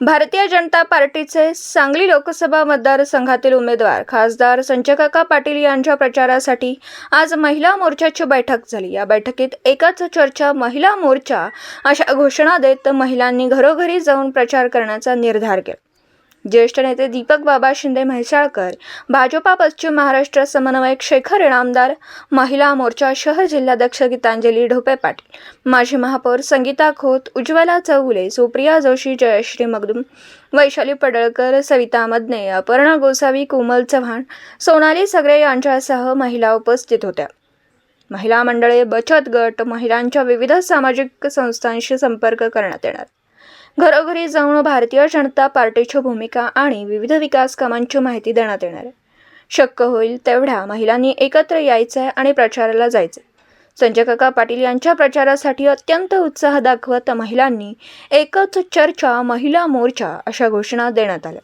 भारतीय जनता पार्टीचे सांगली लोकसभा मतदारसंघातील उमेदवार खासदार संजयकाका पाटील यांच्या प्रचारासाठी आज महिला मोर्चाची बैठक झाली. या बैठकीत एकच चर्चा महिला मोर्चा अशा घोषणा देत महिलांनी घरोघरी जाऊन प्रचार करण्याचा निर्धार केला. ज्येष्ठ नेते दीपक बाबा शिंदे म्हैसाळकर भाजपा पश्चिम महाराष्ट्र समन्वयक शेखर इनामदार महिला मोर्चा शहर जिल्हाध्यक्ष गीतांजली ढोपे पाटील माजी महापौर संगीता खोत उज्ज्वला चौगुले सुप्रिया जोशी जयश्री मगदूम वैशाली पडळकर सविता मदने अपर्णा गोसावी कोमल चव्हाण सोनाली सगळे यांच्यासह महिला उपस्थित होत्या. महिला मंडळे बचत गट महिलांच्या विविध सामाजिक संस्थांशी संपर्क करण्यात येणार. घरोघरी जाऊन भारतीय जनता पार्टीची भूमिका आणि विविध विकास कामांची माहिती देण्यात येणार आहे. शक्य होईल तेवढ्या महिलांनी एकत्र यायचं आहे आणि प्रचाराला जायचं संजय काका पाटील यांच्या प्रचारासाठी अत्यंत उत्साह दाखवत महिलांनी एकच चर्चा महिला मोर्चा अशा घोषणा देण्यात आल्या.